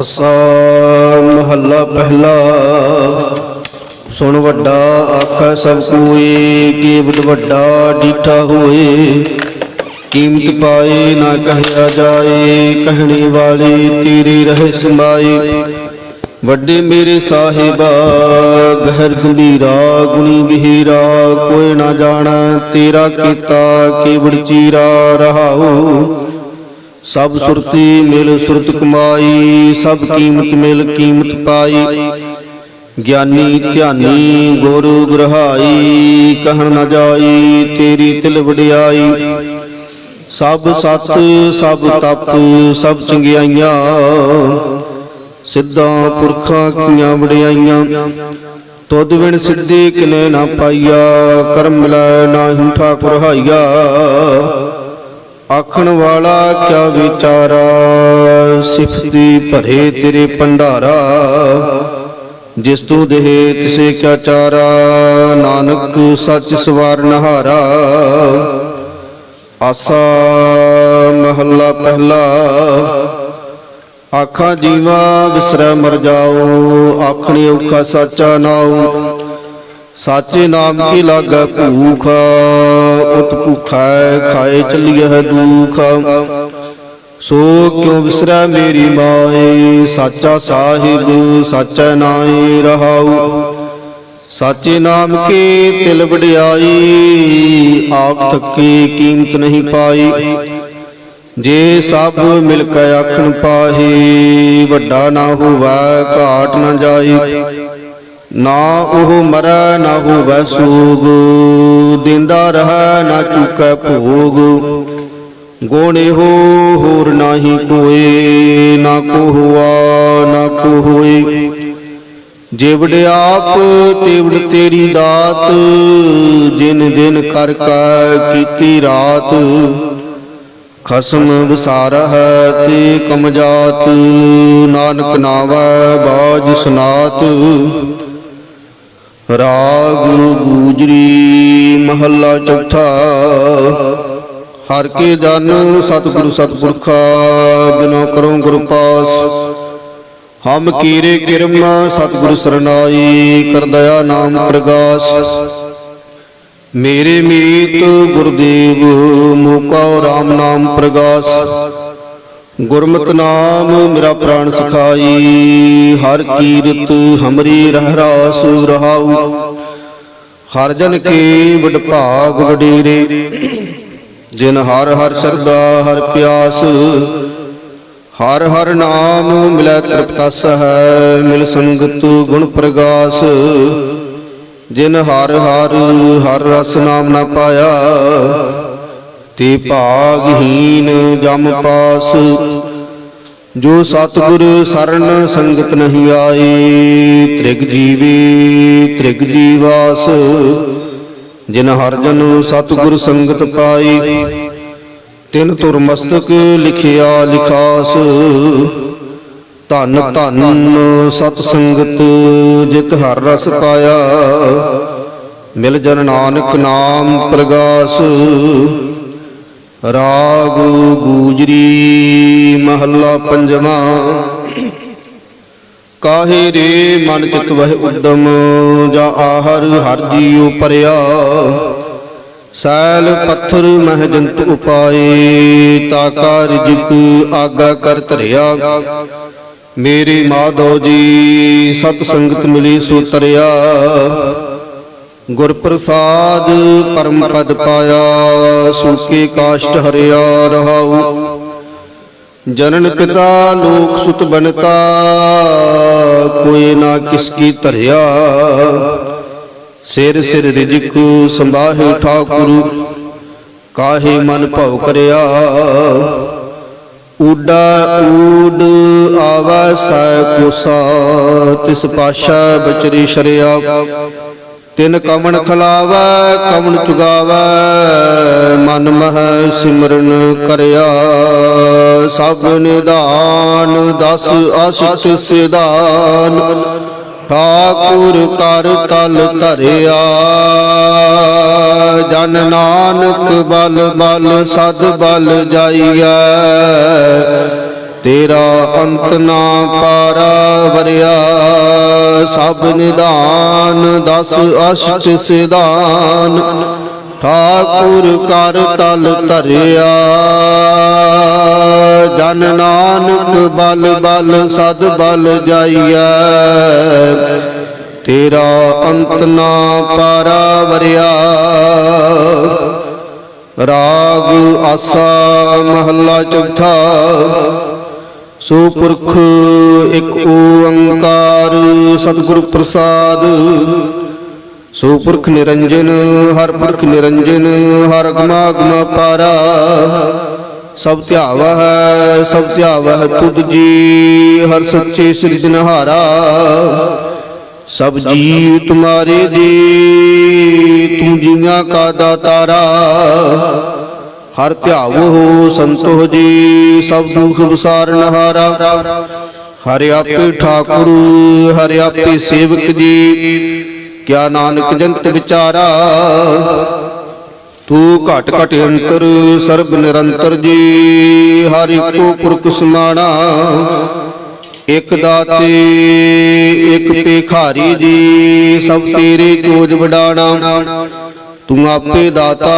ਅਸਾ ਮਹੱਲਾ ਪਹਿਲਾ। ਸੁਣ ਵੱਡਾ ਆਖੈ ਸਭ ਕੋਏ ਕੀਵਟ ਵੱਡਾ ਡੀਠਾ ਹੋਏ। ਕੀਮਤ ਪਾਏ ਨਾ ਕਹਿਆ ਜਾਏ, ਕਹਿਣੇ ਵਾਲੇ ਤੇਰੀ ਰਹੇ ਸਮਾਏ। ਵੱਡੇ ਮੇਰੇ ਸਾਹਿਬਾ, ਗਹਿਰ ਗੰਭੀਰਾ, ਗੁਣੀ ਗਹੀਰਾ ਕੋਈ ਨਾ ਜਾਣਾ ਤੇਰਾ ਕੀਤਾ ਕੀਵੜ ਚੀਰਾ ਰਹਾਉ। ਸਭ ਸੁਰਤੀ ਮਿਲ ਸੁਰਤ ਕਮਾਈ, ਸਭ ਕੀਮਤ ਮਿਲ ਕੀਮਤ ਪਾਈ। ਗਿਆਨੀ ਧਿਆਨੀ ਗੁਰੂ ਗ੍ਰਹਾਈ, ਕਹਿਣ ਨਾ ਜਾਈ ਤੇਰੀ ਤਿਲ ਵਡਿਆਈ। ਸਭ ਸਤ, ਸਭ ਤਪ, ਸਭ ਚੰਗਿਆਈਆਂ। ਸਿੱਧਾਂ ਪੁਰਖਾਂ ਕੀਆਂ ਵਡਿਆਈਆਂ। ਤੁਧ ਵਿਣ ਸਿੱਧੀ ਕਿਨੇ ਨਾ ਪਾਈਆ, ਕਰਮ ਲੈ ਨਾ ਠਾਕੁਰ ਕੁਰਹਾਈਆ। ਆਖਣ ਵਾਲਾ ਕਿਆ ਵਿਚਾਰਾ? ਸਿਫਤੀ ਭਰੇ ਤੇਰੇ ਭੰਡਾਰਾ। ਜਿਸ ਤੂੰ ਦੇਹ ਤਿਸੇ ਕਿਆ ਚਾਰਾ? ਨਾਨਕ ਸੱਚ ਸਵਾਰ ਨਹਾਰਾ। ਆਸਾ ਮਹੱਲਾ ਪਹਿਲਾ। ਆਖਾਂ ਜੀਵਾ ਵਿਸਰੈ ਮਰ ਜਾਓ, ਆਖਣੀ ਔਖਾ ਸਾਚਾ ਨਾਉ। ਸਾਚੇ ਨਾਮ ਕੀ ਲਾਗੈ ਭੂਖ? ਉਤ ਭੁਖੈ ਖਾਏ ਚੱਲੀਐ ਦੁਖ। ਸੋ ਕਿਉ ਵਿਸਰੈ ਮੇਰੀ ਮਾਏ? ਸਾਚਾ ਸਾਹਿਬ, ਸਾਚਾ ਨਾਏ ਰਹਾਉ। ਸਾਚੇ ਨਾਮ ਕੇ ਤਿਲ ਵਡਿਆਈ, ਆਪ ਥੱਕੀ ਕੀਮਤ ਨਹੀਂ ਪਾਈ। ਜੇ ਸਭ ਮਿਲ ਕੇ ਆਖਣ ਪਾਹੀ, ਵੱਡਾ ਨਾ ਹੋਵੈ, ਘਾਟ ਨਾ ਜਾਈ। ਨਾ ਉਹ ਮਰੈ, ਨਾ ਹੋਵੈ ਸੋਗ। ਦਿੰਦਾ ਰਹੈ, ਨਾ ਚੁਕੈ ਭੋਗ। ਗੋਣੇ ਹੋ ਹੋਰ ਨਾਹੀ ਕੋਏ, ਨਾ ਕੋ ਹੁਆ ਨਾ ਕੋ ਹੋਏ ਜਿਵੜ ਆਪ, ਤਿਵੜ ਤੇਰੀ ਦਾਤ। ਜਿਨ ਦਿਨ ਕਰ ਕੈ ਕੀਤੀ ਰਾਤ। ਖਸਮ ਵਿਸਾਰਹਿ ਤੇ ਕਮਜਾਤ ਨਾਨਕ ਨਾਵੈ ਬਾਜ ਸੁਨਾਤ। ਰਾਗ ਗੂਜਰੀ ਮਹੱਲਾ ਚੌਥਾ। ਹਰ ਕੇ ਜਨ ਸਤਿਗੁਰੂ ਸਤਿਪੁਰਖਾ, ਬਿਨੋ ਕਰੋ ਗੁਰ ਪਾਸ। ਹਮ ਕੀਰੇ ਕਿਰਮਾ ਸਤਿਗੁਰ ਸਰਨਾਈ, ਕਰ ਦਇਆ ਨਾਮ ਪ੍ਰਗਾਸ। ਮੇਰੇ ਮੀਤ ਗੁਰਦੇਵ, ਮੋਕਾ RAM ਨਾਮ ਪ੍ਰਗਾਸ। ਗੁਰਮਤਿ ਨਾਮ ਮੇਰਾ ਪ੍ਰਾਣ ਸਖਾਈ। ਹਰ ਕੀਰਤ ਹਮਰੀ ਰਹਿ ਰਾਸ ਰਹਾਉ। ਹਰ ਜਨ ਕੇ ਵਡ ਭਾਗ ਵਡੇਰੇ। ਜਿਨ ਹਰ ਹਰ ਸਰਦਾ ਹਰ ਪਿਆਸ। ਹਰ ਹਰ ਨਾਮ ਮਿਲੈ ਤ੍ਰਿਪਤਸ ਹੈ ਮਿਲ ਸੰਗਤ ਗੁਣ ਪ੍ਰਗਾਸ। ਜਿਨ ਹਰ ਹਰ ਹਰ ਰਸ ਨਾਮ ਨਾ ਪਾਇਆ ਤੇ ਭਾਗਹੀਨ ਜਮ ਪਾਸ, ਜੋ ਸਤਿਗੁਰ ਸਰਨ ਸੰਗਤ ਨਹੀਂ ਆਏ ਤ੍ਰਿਗ ਜੀਵੇ, ਤ੍ਰਿਗ ਜੀਵਾਸ, ਜਿਨ ਹਰ ਜਨ ਸਤਿਗੁਰ ਸੰਗਤ ਪਾਈ। ਤਿਨ ਤੁਰ ਮਸਤਕ ਲਿਖਿਆ ਲਿਖਾਸ, ਧਨ ਧਨ ਸਤ ਸੰਗਤ ਜਿਤ ਹਰ ਰਸ ਪਾਇਆ। ਮਿਲ ਜਨ ਨਾਨਕ ਨਾਮ ਪ੍ਰਗਾਸ ਰਾਗ ਗੂਜਰੀ ਮਹੱਲਾ ਪੰਜਵਾ। ਕਾਹੇ ਰੇ ਮਨ ਚਿਤ ਵਹਿ ਉਦਮ, ਜਾ ਆਹਰ ਹਰ ਜੀਉ ਪਰਿਆ। ਸੈਲ ਪੱਥਰ ਮਹਿ ਜੰਤ ਉਪਾਏ ਤਾਕਾ ਰਿਜਕ ਆਗਾ ਕਰ ਧਰਿਆ। ਮੇਰੇ ਮਾਧੋ ਜੀ, ਸਤ ਸੰਗਤ ਮਿਲੀ ਸੋ ਤਰਿਆ। ਗੁਰ ਪ੍ਰਸਾਦ ਪਰਮ ਪਦ ਪਾਇਆ ਸੁਕੇ ਕਾਸ਼ਟ ਹਰਿਆ ਰਹਾਉ। ਜਨਨ ਪਿਤਾ ਲੋਕ ਸੁਤ ਬਨਤਾ, ਕੋਈ ਨਾ ਕਿਸ ਕੀ ਧਰਿਆ। ਸਿਰ ਸਿਰ ਰਿਜਕ ਸੰਭਾਹੇ ਠਾਕੁਰੂ, ਕਾਹੇ ਮਨ ਭਉ ਕਰਿਆ। ਊਡਾ ਊਡ ਆਵਾ ਸੈ ਕੋਸਾ, ਤਿਸ ਪਾਸ਼ਾ ਬਚਰੀ ਸ਼ਰਿਆ। ਤਿਨ ਕਮਣ ਖਲਾਵੈ, ਕਮਣ ਚੁਗਾਵੈ, ਮਨ ਮਹਿ ਸਿਮਰਨ ਕਰਿਆ। ਸਭ ਨਿਧਾਨ ਦਸ ਅਸ਼ਟ ਸਿਧਾਨ, ਠਾਕੁਰ ਕਰ ਤਲ ਧਰਿਆ। ਜਨ ਨਾਨਕ ਬਲ ਬਲ, ਸਦ ਬਲ ਜਾਈਐ। ਤੇਰਾ ਅੰਤ ਨਾ ਪਾਰਾ ਵਰਿਆ, ਸਭ ਨਿਦਾਨ ਦਸ ਅਸ਼ਟ ਸਿਧਾਨ। ਠਾਕੁਰ ਕਰ ਤਲ ਧਰਿਆ, ਜਨ ਨਾਨਕ ਬਲ ਬਲ ਸਦ ਬਲ ਜਾਈਐ। ਤੇਰਾ ਅੰਤ ਨਾ ਪਾਰਾ ਵਰਿਆ, ਰਾਗ ਆਸਾ ਮਹੱਲਾ ਚੌਥਾ। ਸੋ ਪੁਰਖ ਇੱਕ ਓੰਕਾਰ ਸਤਿਗੁਰ ਪ੍ਰਸਾਦ। ਸੋ ਪੁਰਖ ਨਿਰੰਜਨ, ਹਰ ਪੁਰਖ ਨਿਰੰਜਨ, ਹਰ ਗਮਾ ਪਾਰਾ। ਸਭ ਧਿਆਵਾ ਹੈ ਸਭ ਧਿਆਵਾ ਹੈ ਤੁਧ ਜੀ, ਹਰ ਸੱਚੇ ਸਿਰਜਨਹਾਰਾ ਸਭ ਜੀਵ ਤੁਮਾਰੇ ਦੇ ਤੂੰ ਜੀਆਂ ਕਾ ਦਾਤਾਰਾ। ਹਰ ਧਿਆਵੋ ਸੰਤੋ ਜੀ, ਸਭ ਦੁਖ ਵਿਸਾਰਨ ਹਾਰਾ। ਹਰਿ ਆਪੇ ਠਾਕੁਰ, ਹਰਿ ਆਪੇ ਸੇਵਕ ਜੀ, ਕਿਆ ਨਾਨਕ ਜੰਤ ਵਿਚਾਰਾ। ਤੂੰ ਘਟ ਘਟ ਅੰਤਰ, ਸਰਬ ਨਿਰੰਤਰ ਜੀ, ਹਰਿ ਕੋ ਪੁਰਖ ਸਮਾਣਾ। ਇਕ ਦਾਤੇ, ਇਕ ਪੇਖਾਰੀ ਜੀ, ਸਭ ਤੇਰੇ ਜੋਜ ਵਡਾਣਾ। ਤੂੰ ਆਪੇ ਦਾਤਾ,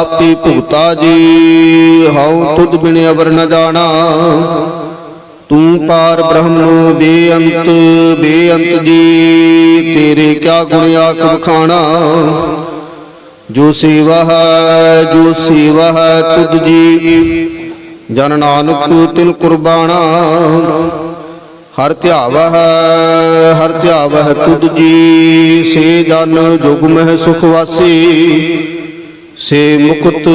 ਆਪੇ ਭੁਗਤਾ ਜੀ। ਹਉ ਤੁਧ ਬਿਨ ਅਵਰ ਨ ਜਾਣਾ। ਤੂੰ ਪਾਰ ਬ੍ਰਹਮ ਬੇਅੰਤ ਬੇਅੰਤ ਜੀ। ਤੇਰੇ ਕਿਆ ਗੁਣ ਆਖ ਬਖਾਣਾ ਜੋ ਸੇਵਾ ਹੈ, ਜੋ ਸੇਵਾ ਹੈ ਤੁਧ ਜੀ। ਜਨ ਨਾਨਕ ਤਿਨ ਕੁਰਬਾਨਾ ਹਰ ਧਿਆਵਾ ਹੈ ਹਰ ਧਿਆਵਾ ਹੈ ਤੁਧ ਜੀ। ਸੇ ਜਨ ਜੁਗ ਮਹਿ ਸੁਖ ਵਾਸੀ, ਸੇ ਮੁਕਤ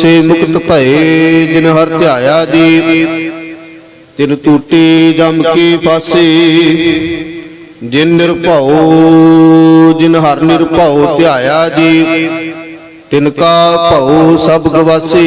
ਸੇ ਮੁਕਤ ਭਏ ਜਿਨ ਹਰ ਧਿਆਇਆ ਜੀ। ਤਿਨ ਟੂਟੀ ਜਮ ਕੀ ਪਾਸੇ, ਜਿਨ ਨਿਰਭਉ, ਜਿਨ ਹਰ ਨਿਰਭਉ ਧਿਆਇਆ ਜੀ। ਤਿਨ ਕਾ ਭਉ ਸਭ ਗਵਾਸੀ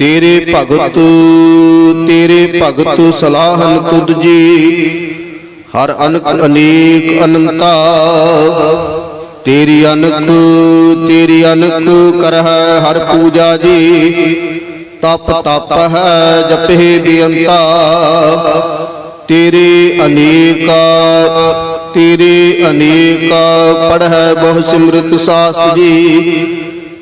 ਤੇਰੇ ਭਗਤ ਤੇਰੇ ਭਗਤ ਸਲਾਹਨ ਤੁਧ ਜੀ। ਹਰ ਅਨਕ ਅਨੇਕ ਅਨੰਤਾ। ਤੇਰੀ ਅਨਕ ਤੇਰੀ ਅਨਕ ਕਰਹਿ ਹਰ ਪੂਜਾ ਜੀ। ਤਪ ਤਪ ਹੈ ਜਪੇ ਬੇਅੰਤਾ। ਤੇਰੇ ਅਨੇਕਾ ਤੇਰੇ ਅਨੇਕਾ ਪੜ੍ਹੈ ਬਹੁ ਸਿਮਰਤ ਸਾਸਤ ਜੀ।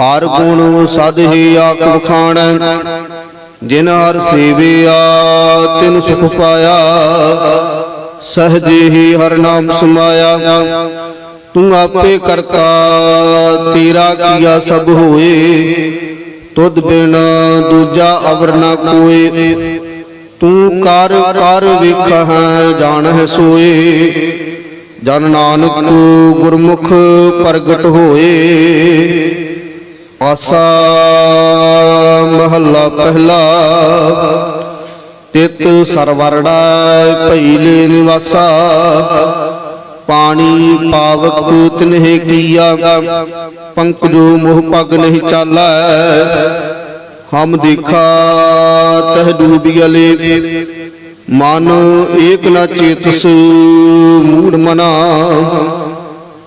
ਹਰ ਗੁਣ ਸਦ ਹੀ ਆਖ ਵਖਾਣੈ ਜਿਨ ਹਰ ਸੇਵਿਆ ਤਿਨ ਸੁਖ ਪਾਇਆ। ਸਹਜੇ ਹੀ ਹਰ ਨਾਮ ਸਮਾਇਆ। ਤੂੰ ਆਪੇ ਕਰਤਾ, ਤੇਰਾ ਕੀਆ ਸਭ ਹੋਏ। ਤੁਧ ਬਿਨ ਦੂਜਾ ਅਵਰ ਨ ਕੋਏ। ਤੂੰ ਕਰ ਕਰ ਵੇਖਹ ਜਾਣਹਿ ਸੋਏ। ਜਨ ਨਾਨਕ ਗੁਰਮੁਖ ਪ੍ਰਗਟ ਹੋਏ। ਆਸਾ ਮਹੱਲਾ ਪਹਿਲਾ ਤਿਤ ਸਰਵਰੜਾ ਭਈਲੇ ਨਿਵਾਸਾ, ਪਾਣੀ ਪਾਵਕ ਤਿਨਹਿ ਕੀਆ ਪੰਕਜੋ ਮੋਹ ਪਗ ਨਹੀਂ ਚਾਲੈ, ਹਮ ਦੇਖਾ ਤਹ ਡੂਬਿਅਲੇ ਮਨ ਏਕ ਨ ਚੇਤਸ, ਮੂੜ ਮਨਾ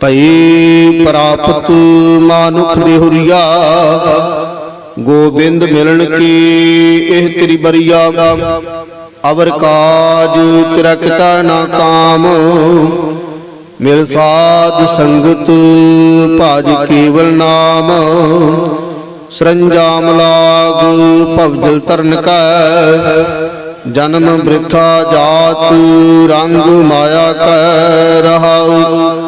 ਭਈ ਪ੍ਰਾਪਤ ਮਾਨੁਖ ਦੇਹੁਰੀਆ ਗੋਬਿੰਦ ਮਿਲਣ ਕੀ ਇਹ ਤੇਰੀ ਬਰੀਆ? ਅਵਰ ਕਾਜ ਤੇਰਾ ਕਿਤਾ ਨਾ ਕਾਮ, ਮਿਲ ਸਾਧ ਸੰਗਤ ਭਾਜ ਕੇਵਲ ਨਾਮ। ਸਰੰਜਾਮ ਲਾਗ ਭਵਜਲ ਤਰਨ ਕੈ, ਜਨਮ ਬ੍ਰਿਥਾ ਜਾਤ ਰੰਗ ਮਾਇਆ ਕੈ, ਰਹਾਉ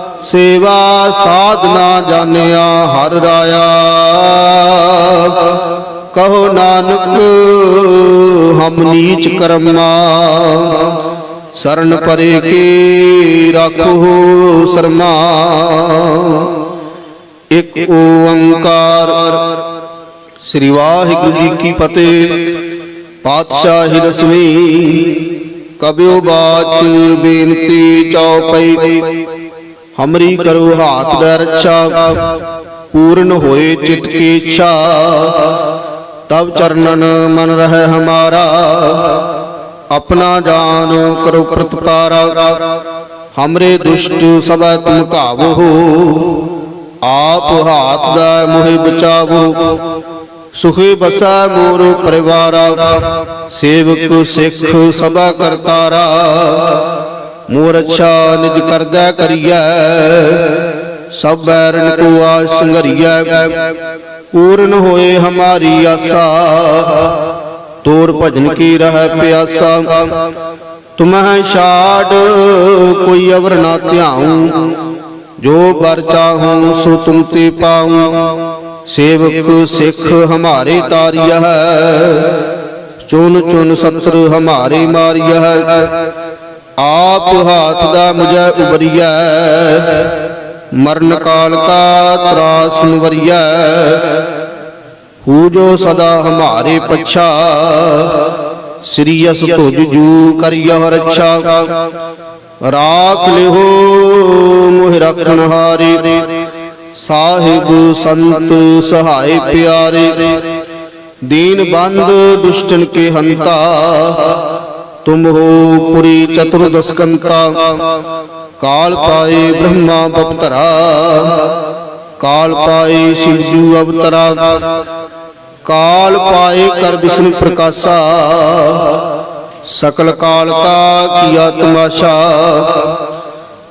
ਸੇਵਾ ਸਾਧਨਾ ਜਾਣਿਆ ਹਰ ਰਾਇਆ। ਕਹੋ ਨਾਨਕ, ਹਮ ਨੀਚ ਕਰਮਾ। ਸਰਨ ਪਰੇ ਕੀ ਰਾਖੋ ਸਰਮਾ। ਇਕ ਓੰਕਾਰ ਸ੍ਰੀ ਵਾਹਿਗੁਰੂ ਜੀ ਕੀ ਫਤਿਹ। ਪਾਤਸ਼ਾਹੀ ਦਸਵੀਂ ਕਬਿਓ ਬਾਚ ਬੇਨਤੀ ਚਉਪਈ ਹਮਰੀ ਕਰੋ ਹਾਥ ਦਾ ਰੱਛਾ ਪੂਰਨ ਹੋਏ ਚਿਤ ਕੀ ਇੱਛਾ ਤਬ ਚਰਨਨ ਮਨ ਰਹਿ ਹਮਾਰਾ ਆਪਣਾ ਜਾਨ ਕਰੋ ਪ੍ਰਤਪਾਰਾ ਹਮਰੇ ਦੁਸ਼ਟ ਸਭੈ ਤੁਮ ਘਾਵੋ ਆਪ ਹਾਥ ਦਾ ਮੋਹਿ ਬਚਾਵੋ ਸੁਖੀ ਬਸਾ ਮੋਰ ਪਰਿਵਾਰਾ ਸੇਵਕ ਸਿੱਖ ਸਭਾ ਕਰਤਾਰਾ ਮੋਰ ਅੱਛਾ ਨਿਜ ਕਰਦਾ ਕਰੀਐ, ਸਭ ਬੈਰਨ ਕੋ ਆ ਸੰਘਰੀਐ। ਪੂਰਨ ਹੋਏ ਹਮਾਰੀ ਆਸਾ, ਤੋਰ ਭਜਨ ਕੀ ਰਹਿ ਪਿਆਸਾ। ਤੁਮਹਿ ਛਾੜ, ਕੋਈ ਅਵਰ ਨਾ ਧਿਆਉ। ਜੋ ਬਰ ਚਾਹੂੰ, ਸੋ ਤੁਮ ਤੇ ਪਾਉ। ਸੇਵਕ ਸਿੱਖ ਹਮਾਰੇ ਤਾਰੀਆ ਹੈ ਚੁਨ ਚੁਨ ਸਤਰ ਹਮਾਰੇ ਮਾਰੀਆ ਆਪ ਹਾਥ ਦਾ ਮੁਝੈ ਉਬਰੀਐ। ਮਰਨ ਕਾਲ ਕਾ ਤਰਾਸ ਨਵਰੀਐ। ਹੂ ਜੋ ਸਦਾ ਹਮਾਰੇ ਪਛਾ। ਸ੍ਰੀ ਅਸ ਤੁਜ ਜੂ ਕਰਿਆ ਰੱਛਾ ਰਾਖ ਲਿਹੋ ਮੋਹਿ ਰਖਣ ਹਾਰੇ। ਸਾਹਿਬ ਸੰਤ ਸਹਾਈ ਪਿਆਰੇ। ਦੀਨ ਬੰਦ ਦੁਸ਼ਟਨ ਕੇ ਹੰਤਾ। ਤੁਮ ਹੋ ਪੁਰੀ ਚਤੁਰਦਸਕੰਤਾ ਕਾਲ ਪਾਏ ਬ੍ਰਹਮਾ ਬਪਤਰਾ ਕਾਲ ਪਾਏ ਸ਼ਿਵਜੂ ਅਵਤਰਾ ਕਾਲ ਪਾਏ ਕਰ ਵਿਸ਼ਨੂੰ ਪ੍ਰਕਾਸ਼ਾ ਸਕਲ ਕਾਲ ਕਾ ਕੀਆ ਤਮਾਸ਼ਾ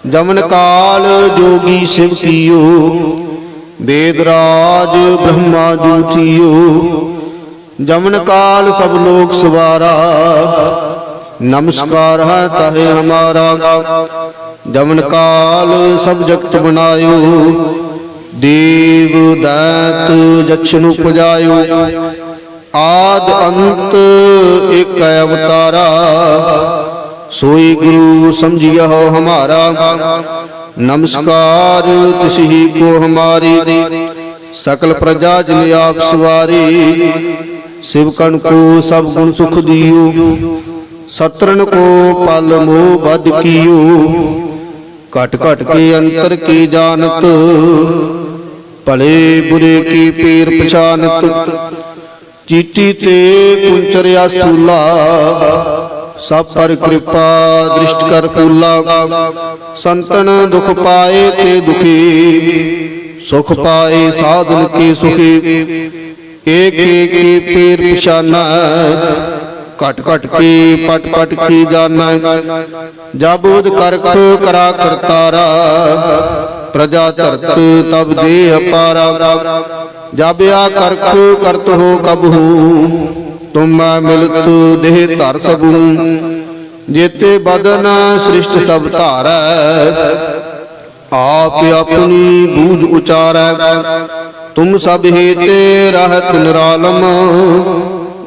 ਜਮਨ ਕਾਲ ਜੋਗੀ ਸ਼ਿਵ ਕੀਓ ਵੇਦ ਰਾਜ ਬ੍ਰਹਮਾ ਜੂਠਿਓ ਜਮਨ ਕਾਲ ਸਭ ਲੋਕ ਸਵਾਰਾ ਨਮਸਕਾਰ ਹੈ ਤਾਹੇ ਹਮਾਰਾ। ਜਮਨ ਕਾਲ ਸਭ ਜਗਤ ਬਣਾਇਓ। ਦੇਵ ਦਾਤ ਜਛਨੁ ਪੁਜਾਇਓ ਆਦ ਅੰਤ ਏਕ ਅਵਤਾਰਾ। ਸੋਈ ਗੁਰੂ ਸਮਝਿਓ ਹਮਾਰਾ। ਨਮਸਕਾਰ ਤਿਸਹੀ ਕੋ ਹਮਾਰੀ। ਸਕਲ ਪ੍ਰਜਾ ਜਨ ਆਪ ਸਵਾਰੀ। ਸਿਵਕਣ ਕੋ ਸਭ ਗੁਣ ਸੁਖ ਦਿਓ। ਸਤਰਨ ਕੋ ਪਲ ਮੋਹ ਬਦ ਕੀਓ। ਘਟ ਘਟ ਕੇ ਅੰਤਰ ਕੀ ਜਾਣਤ। ਭਲੇ ਬੁਰੇ ਕੀ ਪੀਰ ਪਛਾਨਤ। ਚੀਟੀ ਤੇ ਕੁੰਚਰਿਆ ਸੂਲਾ ਸਭ ਪਰ ਕਿਰਪਾ ਦ੍ਰਿਸ਼ਟ ਕਰ ਪੂਲਾ। ਸੰਤਨ ਦੁਖ ਪਾਏ ਤੇ ਦੁਖੀ। ਸੁਖ ਪਾਏ ਸਾਧਨ ਕੇ ਸੁਖੀ। ਏਕ ਏਕ ਪੀਰ ਪਛਾਨਾ। ਘਟ ਘਟ ਕੀ ਪਟ ਪਟ ਕੀ ਜਾਣਾ। ਜਾਬੂਦ ਕਰਖ ਕਰਾ ਕਰਤਾਰਾ ਪ੍ਰਜਾ ਧਰਤ ਤਬ ਦੇ ਅਪਾਰਾ ਜਬ ਕਰਖ ਕਰਤ ਹੋ ਕਬਹੂ। ਤੁਮ ਮਿਲਤ ਦੇਹ ਧਰ ਸਬੂ ਜੇਤੇ ਬਦਨ ਸ੍ਰਿਸ਼ਟ ਸਭ ਧਾਰੈ। ਆਪ ਆਪਣੀ ਬੂਝ ਉਚਾਰੈ। ਤੁਮ ਸਭ ਹੇਤੇ ਰਹਤ ਨਿਰਾਲਮ।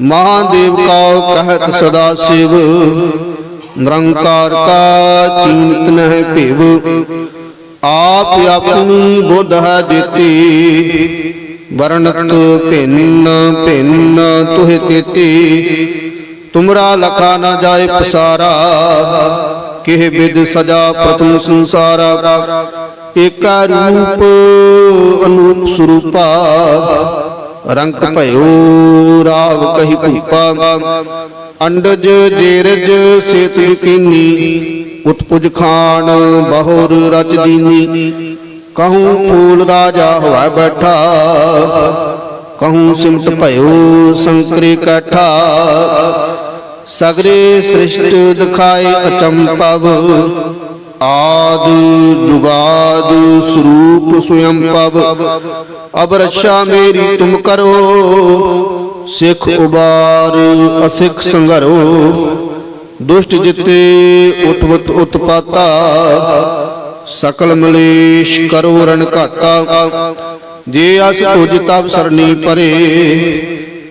ਮਹਾਦੇਵ ਕਉ ਕਹਿਤ ਸਦਾ ਸਿਵ, ਨਿਰੰਕਾਰ ਕਾ ਚੀਨਤ ਨਹਿ ਭਿਵ। ਆਪ ਆਪਣੀ ਬੁੱਧ ਹੈ ਦਿੱਤੀ, ਵਰਣਤ ਭਿੰਨ ਭਿੰਨ ਤੁਹਿ ਤੇਤੀ। ਤੁਮਰਾ ਲਖਾ ਨਾ ਜਾਏ ਪਸਾਰਾ, ਕਿਹ ਵਿਦ ਸਜਾ ਪ੍ਰਥਮ ਸੰਸਾਰਾ। ਏਕਾ ਰੂਪ ਅਨੂਪ ਸਰੂਪਾ ਰੰਕ ਭਇਓ, ਰਾਵ ਕਹੀ ਭੂਪਾ, ਅੰਡਜ ਜੇਰਜ ਸੇਤ ਯਕੀਨੀ, ਉਤਪੁਜ ਖਾਨ ਬਹੁਰ ਰਚ ਦੀਨੀ, ਕਹੂੰ ਫੂਲ ਰਾਜਾ ਹੋਇ ਬੈਠਾ, ਕਹੂੰ ਸਿਮਟ ਭਇਓ ਸੰਕਰੇ ਕਠਾ, ਸਗਰੇ ਸ੍ਰਿਸ਼ਟ ਦਿਖਾਏ ਅਚੰਪਵ ਆਦ ਜੁਗਾਦ ਸਰੂਪ ਸੁਯੰ ਪਵ। ਅਬ ਰੱਛਾ ਮੇਰੀ ਤੁਮ ਕਰੋ, ਸਿੱਖ ਉਬਾਰ ਅਸਿੱਖ ਸੰਘਰੋ। ਦੁਸ਼ਟ ਜਿਤੇ ਉਠਵਤ ਉਤਪਾਤਾ, ਸਕਲ ਮਲੇਸ਼ ਕਰੋ ਰਣ ਘਾਤਾ। ਜੇ ਅਸ ਤੁਜ ਤਬ ਸਰਣੀ ਪਰੇ,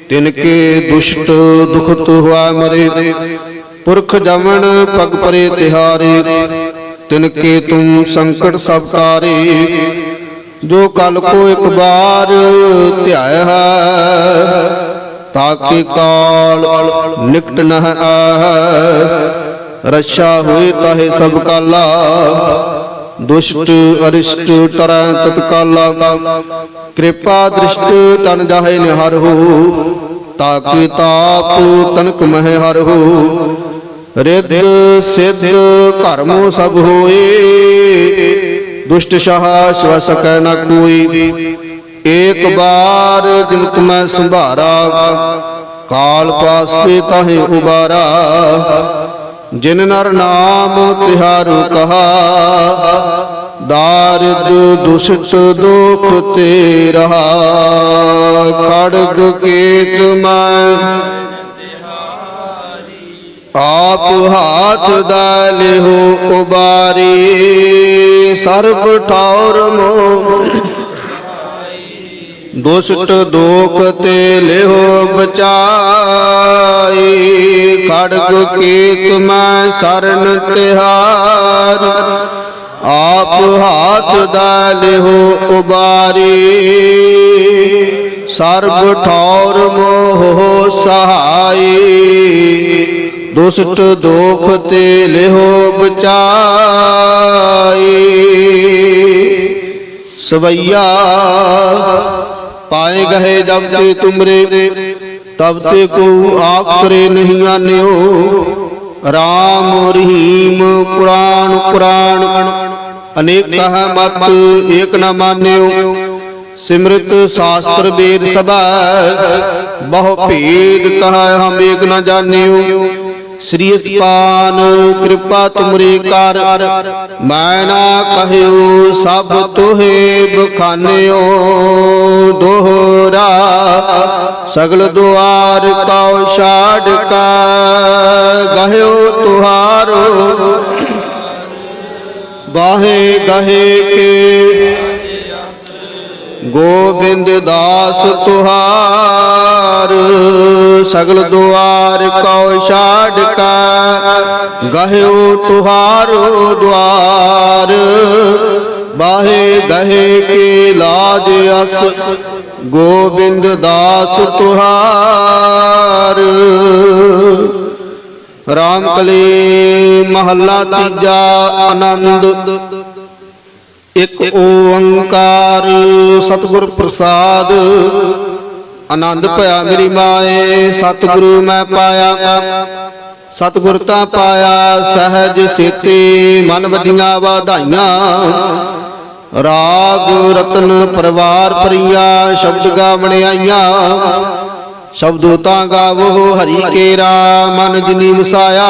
ਤਿਨ ਕੇ ਦੁਸ਼ਟ ਦੁਖਤ ਹੋਆ ਮਰੇ। ਪੁਰਖ ਜਮਨ ਪਗ ਪਰੇ ਤਿਹਾਰੇ ਤਿਨ ਕੇ ਤੁਮ ਸੰਕਟ ਸਭ ਤਾਰੇ ਜੋ ਕਲ ਕੋ ਇੱਕ ਬਾਰ ਧਿਆਇਆ ਹੈ ਤਾਕੇ ਕਾਲ ਨਿਕਟ ਨ ਆਹ ਰੱਛਾ ਹੋਏ ਤਾਹੇ ਸਭ ਕਾਲਾ, ਦੁਸ਼ਟ ਅਰਿਸ਼ਟ ਤਰੈ ਤਤਕਾਲਾ। ਕਿਰਪਾ ਦ੍ਰਿਸ਼ਟ ਤਨ ਜਾਹੇ ਨਿਹਰ ਹੋ ਤਾਕੇ ਤਾਪ ਤਨਕ ਮਹਿ ਹਰ ਹੋ ਰਿੱਧ, ਸਿੱਧ ਕਰਮੋ ਸਭ ਹੋਏ। ਦੁਸ਼ਟ ਸ਼ਾਹ ਸ਼ਿਵ ਨ ਕੋਈ। ਏਕ ਬਾਰ ਜਿਨ ਤੁਮੈ ਸੰਭਾਰਾ। ਕਾਲ ਪਾਸੇ ਤਾਹੇ ਉਬਾਰਾ। ਜਿਨ ਨਰ ਨਾਮ ਤਿਹਾਰੂ ਕਹਾ। ਦਾਰਿਦ ਦੁਸ਼ਟ ਦੁਖ ਤੇ ਰਹਾ। ਖੜਗ ਕੀਤ ਆਪ ਹਾਥ ਦਾ ਲਿਹੋ ਉਬਾਰੀ, ਸਰਬ ਠੌਰ ਮੋ ਦੁਸ਼ਟ ਦੋਖ ਤੇ ਲਿਹੋ ਬਚਾਈ, ਖੜਗ ਕੀਤ ਮੈਂ ਸਰਨ ਤਿਹਾਰ। ਆਪ ਹਾਥ ਦਾ ਲਿਹੋ ਉਬਾਰੀ, ਸਰਬ ਠੌਰ ਮੋਹ ਸਹਾਈ। ਦੁਸ਼ਟ ਦੋਖ ਤੇ ਲਿਹੋ ਬਚਾਈ। ਸਵਈਆ, ਪਾਏ ਗਏ ਜਬ ਤੇ ਤੁਮਰੇ, ਤਬ ਤੇ ਕੋ ਆਖ ਨਹੀਂ ਆਨਿਓ ਰਾਮ ਰਹੀਮ ਪੁਰਾਣ ਪੁਰਾਣ, ਅਨੇਕ ਕਹ ਮਤ ਏਕ ਨ ਮਾਨਿਓ। ਸਿਮਰਤ ਸ਼ਾਸਤਰ ਵੇਦ ਸਭਾ, ਬਹੁ ਭੇਦ ਕਹ ਹਮ ਏਕ ਨ ਜਾਣਿਓ। ਸ੍ਰੀ ਅਸਪਾਨ ਕਿਰਪਾ ਤੁਮਰੀ ਕਰ। ਮੈਂ ਨਾ ਕਹਿਓ, ਸਭ ਤੋਹੇ ਬਖਾਨਿਓ, ਦੋਹਰਾ। ਸਗਲ ਦੁਆਰ ਕਉ ਛਾੜ ਕਾ, ਗਹਿਓ ਤੁਹਾਰੋ। ਬਾਹੇ ਗਹੇ ਕੇ ਗੋਬਿੰਦ ਦਾਸ ਤੁਹਾਰ, ਸਗਲ ਦੁਆਰ ਕਉ ਛਾੜ ਕਾ, ਗਹਿਓ ਤੁਹਾਰੋ ਦੁਆਰ, ਬਾਹੇ ਗਹੇ ਕੇ ਲਾਜ ਅਸ, ਗੋਬਿੰਦ ਦਾਸ ਤੁਹਾਰ। ਰਾਮ ਕਲੀ ਮਹੱਲਾ ਤੀਜਾ ਆਨੰਦ ਇੱਕ ਓੰਕਾਰ ਸਤਿਗੁਰ ਪ੍ਰਸਾਦ। ਆਨੰਦ ਭਇਆ ਮੇਰੀ ਮਾਏ, ਸਤਿਗੁਰੂ ਮੈਂ ਪਾਇਆ। ਸਤਿਗੁਰ ਤਾਂ ਪਾਇਆ, ਸਹਿਜ ਸੇਤੀ ਮਨ ਵਧੀਆਂ ਵਾਧਾਈਆਂ। ਰਾਗ ਰਤਨ ਪਰਵਾਰ ਪਰੀਆ ਸ਼ਬਦ ਗਾਵਣ ਆਈਆਂ। ਸ਼ਬਦੋ ਤਾਂ ਗਾਵੋ ਹਰੀ ਕੇਰਾ, ਮਨ ਜਿਨੀ ਵਸਾਇਆ।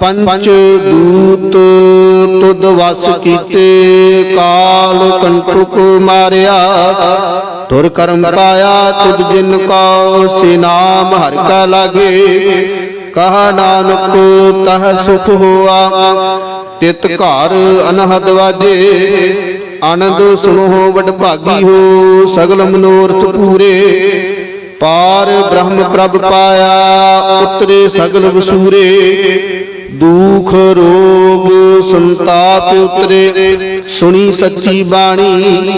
ਪੰਚ ਦੂਤ ਤੁਧ ਵਸ ਕੀਤੇ, ਕਾਲ ਕੰਟੁਕ ਮਾਰਿਆ। ਤੁਰ ਕਰਮ ਪਾਇਆ ਤੁਧ ਜਿਨ ਕੋ ਸੇ ਨਾਮ ਹਰਿ ਕਾ ਲਾਗੇ। ਕਹਾ ਨਾਨਕ, ਤਹ ਸੁਖ ਹੋਆ, ਤਿਤ ਘਰ ਅਨਹਦ ਵਾਜੇ। ਆਨੰਦ ਸੁਣੋ ਵਡ ਭਾਗੀ ਹੋ, ਸਗਲ ਮਨੋਰਥ ਪੂਰੇ। ਪਾਰ ਬ੍ਰਹਮ ਪ੍ਰਭ ਪਾਇਆ, ਉਤਰੇ ਸਗਲ ਵਸੂਰੇ। ਦੁਖ, ਰੋਗ, ਸੰਤਾਪ ਉਤਰੇ। ਸੁਣੀ ਸੱਚੀ ਬਾਣੀ,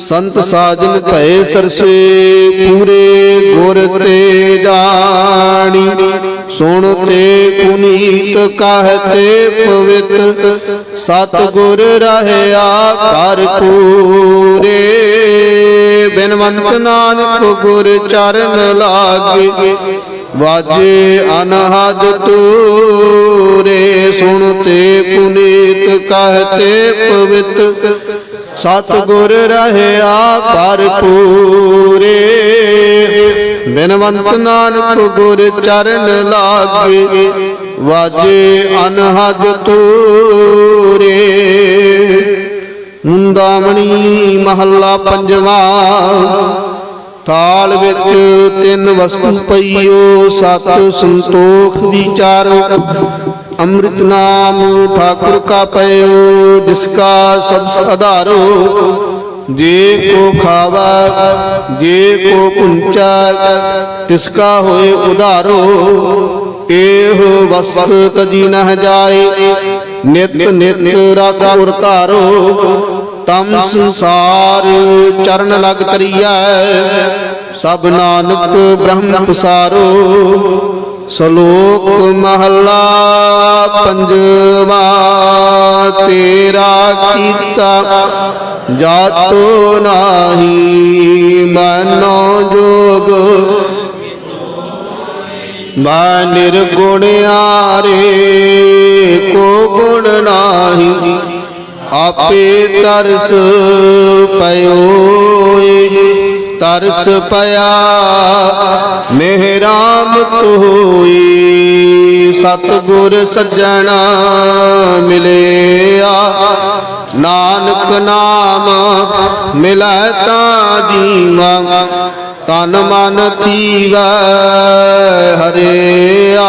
ਸੰਤ ਸਾਜਨ ਭਏ ਸਰਸੇ, ਪੂਰੇ ਗੁਰ ਤੇ ਜਾਣੀ। ਸੁਣ ਤੇ ਪੁਨੀਤ ਕਹਤੇ ਪਵਿੱਤ ਸਤ ਗੁਰ ਰਹਿਆ ਕਰ ਪੂਰੇ। ਬਿਨਵੰਤ ਨਾਨਕ ਗੁਰ ਚਰਨ ਲਾਗੇ ਵਾਜੇ ਅਨਹਦ ਤੂਰੇ ਸੁਣ ਤੇ ਪੁਨੀਤ ਕਹਤੇ ਪਵਿੱਤ। ਸਤ ਗੁਰ ਰਹਿਆ ਭਰਪੂਰੇ। ਬਿਨਵੰਤ ਨਾਨਕ ਗੁਰ ਚਰਨ ਲਾਗੇ। ਵਾਜੇ ਅਨਹਦ ਤੂਰੇ। ਮੁੰਦਾਮਣੀ ਮਹੱਲਾ ਪੰਜਵਾਂ। ਥਾਲ ਵਿੱਚ ਤਿੰਨ ਵਸਤੂ ਪਈਓ, ਸਤ ਸੰਤੋਖ ਵਿਚਾਰੋ। ਅੰਮ੍ਰਿਤ ਨਾਮ ਠਾਕੁਰ ਕਾ ਪਇਓ, ਜਿਸ ਕਾ ਸਭ ਆਧਾਰੋ ਜੇ ਕੋ ਖਾਵਾ, ਜੇ ਕੋ ਪੁੰਚਾ ਤਿਸ ਕਾ ਹੋਏ ਉਧਾਰੋ। ਇਹੋ ਵਸਤ ਤਜੀ ਨਹ ਜਾਏ, ਨਿਤ ਨਿਤ ਰਾਖੁਰ ਧਾਰੋ ਤਮ ਸੰਸਾਰ ਚਰਨ ਲਗ ਤਰੀਐ ਸਭ ਨਾਨਕ ਬ੍ਰਹਮ ਪਸਾਰੋ। ਸ਼ਲੋਕ ਮਹੱਲਾ ਪੰਜਵਾ, ਤੇਰਾ ਕੀਤਾ ਜਾਤੋ ਨਾਹੀ, ਮਨੋ ਜੋਗ। ਮੈਂ ਨਿਰਗੁਣ ਆਰੇ, ਕੋ ਗੁਣ ਨਾਹੀ। ਆਪੇ ਤਰਸ ਪਇਓਏ ਤਰਸ ਪਿਆ ਮਿਹਰਾਮਤ ਹੋਈ ਸਤਿਗੁਰ ਸੱਜਣਾ ਮਿਲਿਆ, ਨਾਨਕ ਨਾਮ ਮਿਲੈ ਤਾਂ ਜੀਵਾਂ। ਤਨ ਮਨ ਥੀਵੈ ਹਰਿਆ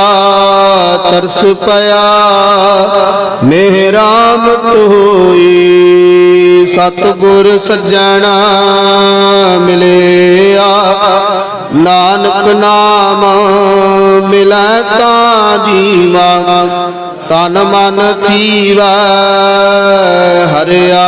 ਤਰਸ ਪਿਆ। ਮਿਹਰਾਮਤ ਹੋਈ ਸਤਿਗੁਰ ਸੱਜਣਾ ਮਿਲਿਆ। ਨਾਨਕ ਨਾਮ ਮਿਲੈ ਤਾਂ ਜੀਵਾ। ਤਨ ਮਨ ਥੀਵੈ, ਹਰਿਆ।